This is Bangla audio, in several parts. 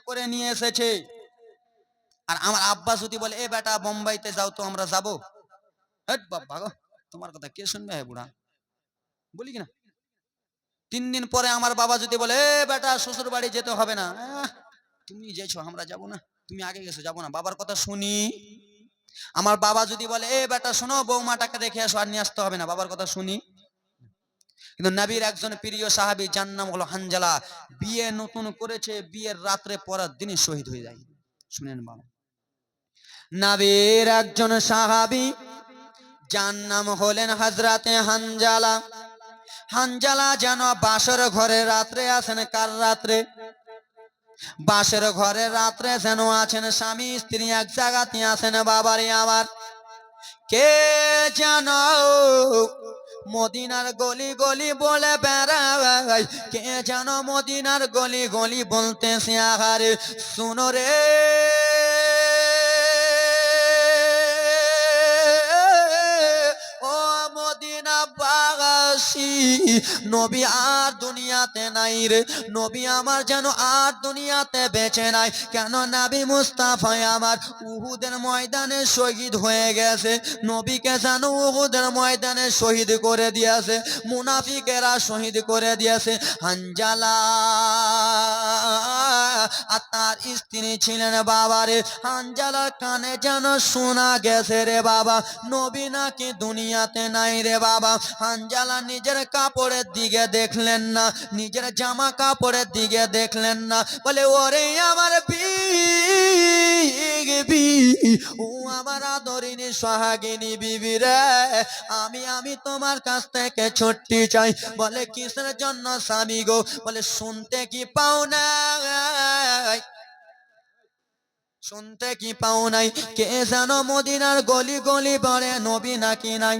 করে নিয়ে এসেছে। আর আমার আব্বা যদি বলে, এ বেটা, বোম্বাইতে যাও তো, আমরা যাব। তোমার কথা কে শুনবে হে বুড়া? বলি কিনা তিন দিন পরে আমার বাবা যদি বলে, এ বেটা শ্বশুর বাড়ি যেতে হবে না। তুমি যেছো, আমরা যাব না। তুমি আগে গেছো, যাব না। বাবার কথা শুনি। আমার বাবা যদি বলে, এ বেটা, শোনো, বৌমাটাকে দেখে আসো আর নিয়ে আসতে হবে না। বাবার কথা শুনি। কিন্তু নবীর একজন প্রিয় সাহাবী, যার নাম হলো হানজালা, বিয়ে নতুন করেছে, বিয়ের রাত্রে পরের দিনই শহীদ হয়ে যায়। শুনেন বাবা নবীর একজন সাহাবি, যার নাম হলেন হজরতে হানজালা। হানজালা যেন বাসর ঘরে রাত্রে আছেন, কার রাত্রে? বাসের ঘরে রাত্রে যেন আছেন, স্বামী, স্ত্রী এক জায়গাতে আছেন, বাবারে আমার। কে যেন মদিনার গলি গলি বলে বেড়া কে যেন মদিনার গলি গলি বলতেছে আহারে শুনো রে। বাগাসী নবী আর দুনিয়াতে নাই রে। নবী আমার যেন আর দুনিয়াতে বেঁচে নাই। কেন নাবি মুস্তাফায় আমার উহুদের ময়দানে শহীদ হয়ে গেছে। নবীকে যেন উহুদের ময়দানে শহীদ করে দিয়েছে। মুনাফিকেরা শহীদ করে দিয়েছে। হানজালা আর তার স্ত্রী ছিলেন বাবারে হানজালার কানে যেন শোনা গেছে রে বাবা। নবী নাকি দুনিয়াতে নাই রে বাবা। হানজালা নিজের কাপড়ের দিকে দেখলেন না, নিজের জামা কাপড়ের দিকে দেখলেন না। বলে, ওরে আমার বিবি, ও আমার আদরিনী সোহাগিনী বিবি রে, আমি আমি তোমার কাছ থেকে ছুটি চাই। বলে, কিসের জন্য স্বামী গো? বলে, শুনতে কি পাও না শুনতে কি পাও নাই? কে জানো মদিনার গলি গলি বলে নবী নাকি নাই?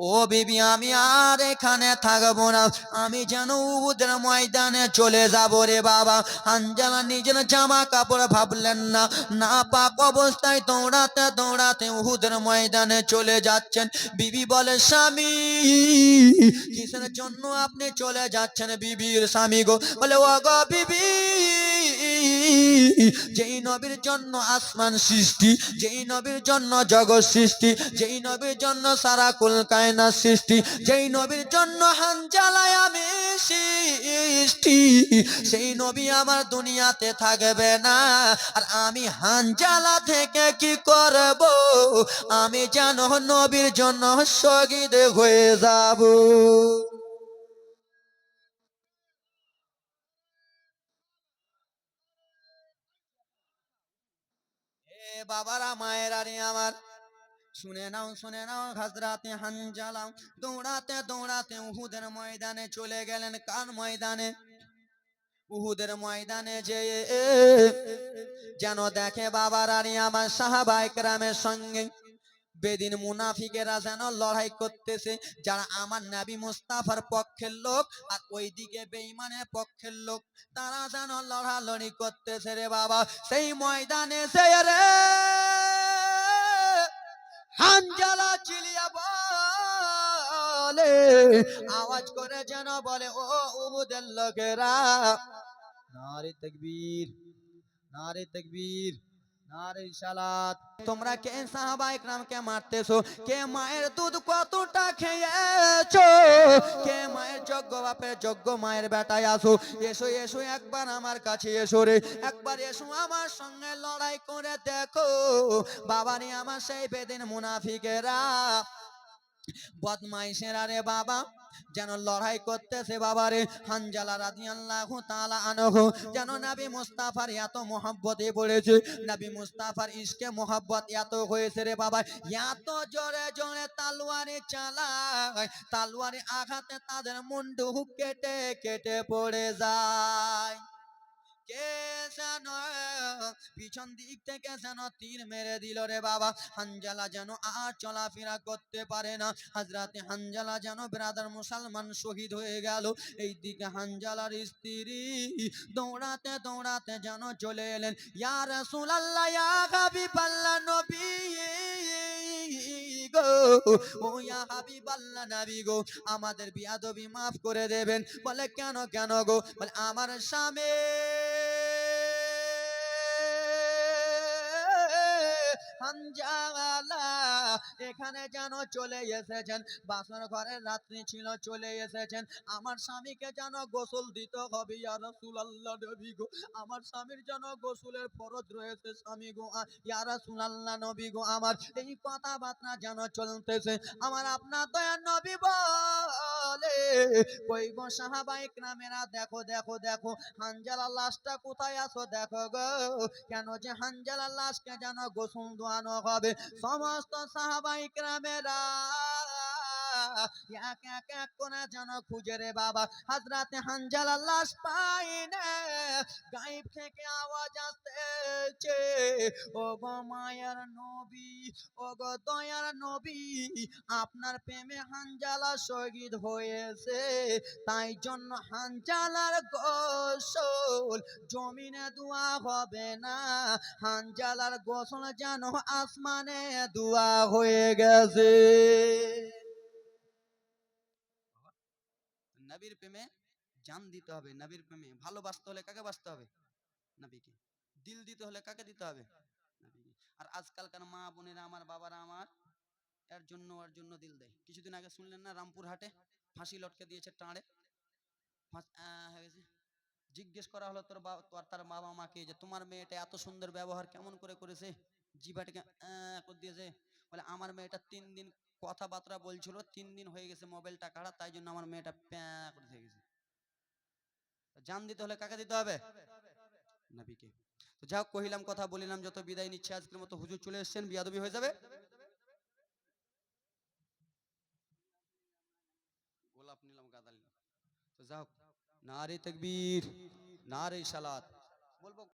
ও বিবি, আমি আর এখানে থাকব না। আমি যেন উহুদের ময়দানে চলে যাব রে বাবা। আঞ্জালা নিজের জামা কাপড় ভাবলেন না। না পাক অবস্থায় দৌড়াতে দৌড়াতে উহুদের ময়দানে চলে যাচ্ছেন। বিবি বলে, স্বামী, কিসের জন্য আপনি চলে যাচ্ছেন বিবির স্বামী গো? বলে ও গো বিবি যেই নবীর জন্য আসমান সৃষ্টি, যেই নবীর জন্য জগৎ সৃষ্টি, যেই নবীর জন্য সারা কুল কায়না সৃষ্টি, যেই নবীর জন্য হানজালায় আমি সৃষ্টি, সেই নবী আমার দুনিয়াতে থাকবে না। আর আমি হানজালা থেকে কি করব? আমি যেন নবীর জন্য শহীদ হয়ে যাব। বাবারা মায়েরা রে আমার শুনে নাও শুনে নাও হাজরাতে হানজালাম দৌড়াতে দৌড়াতে উহুদের ময়দানে চলে গেলেন কার ময়দানে উহুদের ময়দানে যে যেন দেখে বাবারা রে আমার সাহাবাইক রামের সঙ্গে বেদিন মুনাফিকেরা যেন লড়াই করতেছে, যারা আমার নাবি মুস্তাফার পক্ষের লোক আর ওইদিকে বেঈমানের পক্ষের লোক, তারা যেন লড়ালড়ি করতেছে রে বাবা। সেই ময়দানে সে রে হানজালা চিলিয়া বলে, আওয়াজ করে যেন বলে, ও উহুদের লোকেরা, নারে তকবীর নারে তকবীর। তোমরা কে সাহাবা ইকরামকে মারতেছো? কে মায়ের দুধ কতটা খেয়েছো? কে মায়ের যোগ্য বাপের যোগ্য মায়ের বেটায় আসো এসো এসো, একবার আমার কাছে এসো রে। একবার এসো আমার সঙ্গে লড়াই করে দেখো। বাবারে আমার সেই বেদিন মুনাফিকেরা। বদমাইশেরা রে বাবা। যেন লড়াই করতেছে বাবারে। হানজালা রাদিয়াল্লাহু তাআলা আনহু। যেন নবী মুস্তাফার এত মহব্বতে পড়েছে। নবী মুস্তাফার ইশকে মহব্বত এত হয়েছে রে বাবা। এত জোরে জোরে তালওয়ারে চালায়। তালোয়ারে আঘাতে তাদের মুন্ডু কেটে কেটে পড়ে যায়। কে যেন, পিছন দিক থেকে যেন তীর মেরে দিল রে বাবা। হানজালা যেন আর চলাফেরা করতে পারে না। হাজরাতে হানজালা যেন ব্রাদার মুসলমান শহীদ হয়ে গেল। এই দিকে হানজালার স্ত্রী দৌড়াতে দৌড়াতে যেন চলে এলেন। ইয়া রাসূলুল্লাহ, ইয়া হাবিবাল্লাহ নবী গো, ও হাবিবাল্লাহ নবী গো, আমাদের বিয়াদবি মাফ করে দেবেন। বলে, কেন কেন গো? বলে, আমার স্বামী হানজালা এখানে যেন চলে এসেছেন। বাসর ঘরের রাত্রি ছিল, চলে এসেছেন। আমার স্বামীকে যেন গোসল দিতে হবে, ইয়া নবী গো। আমার স্বামীর যেন গোসলের ফরজ রয়েছে, স্বামী গো ইয়া রাসূলুল্লাহ নবী গো, আমার এই কথাবার্তা যেন চলতেছে। আমার আপনার দয়ার নবী বলে কই গো সাহাবাই ইকরামেরা, দেখো দেখো দেখো হানজালা লাশটা কোথায় আছো? দেখো গো, কেন যে হানজালা লাশকে যেন গোসল ধোয়ানো হবে? সমস্ত সাহাবাই ইকরামেরা এক এক এক যেন খুঁজে রে বাবা? হাজরাতে হানজালার লাশ পাই গাইব থেকে আওয়াজ আসতেছে। ও গো মায়ার নবী ও গো দয়ার নবী, আপনার প্রেমে হানজালা শহীদ হয়েছে। তাই জন্য হানজালার গোসল জমিনে দোয়া হবে না। হানজালার গোসল যেন আসমানে দোয়া হয়ে গেছে। নবীর প্রেমে জান দিতে হবে, নবীর প্রেমে। ভালোবাসতে হলে কাকে বাসতে হবে? নবীকে। দিল দিতে হলে কাকে দিতে হবে? নবীকে। আর আজকালকার মা বোনেরা, আমার বাবারা আমার, এর জন্য, ওর জন্য দিল দেয়। কিছুদিন আগে শুনলেন না রামপুর হাটে ফাঁসি লটকে দিয়েছে টাঁড়ে? জিজ্ঞেস করা হলো, তোর বাবা তোর, তার বাবা মাকে যে, তোমার মেয়েটা এত সুন্দর ব্যবহার কেমন করে করেছে? জিভাটাকে করে দিয়েছে বলে আমার মেয়েটা তিন দিন কথাবার্তা বলছিল, তিন দিন হয়ে গেছে মোবাইলটা কাড়া, তাই জন্য আমার মেয়েটা প্যাঁ করে থেকে গেছে। জান দিতে হলে কাকে দিতে হবে? নবীকে। তো যাই কহিলাম কথা, বলিলাম যত বিদায় নিচ্ছে, আজকের মতো হুজুর চলে এসেছেন, বিয়াদবি হয়ে যাবে? গোলাপ নিলাম, গাদা নিলাম। তো যাই নারে তকবীর, নারে সালাত। বলব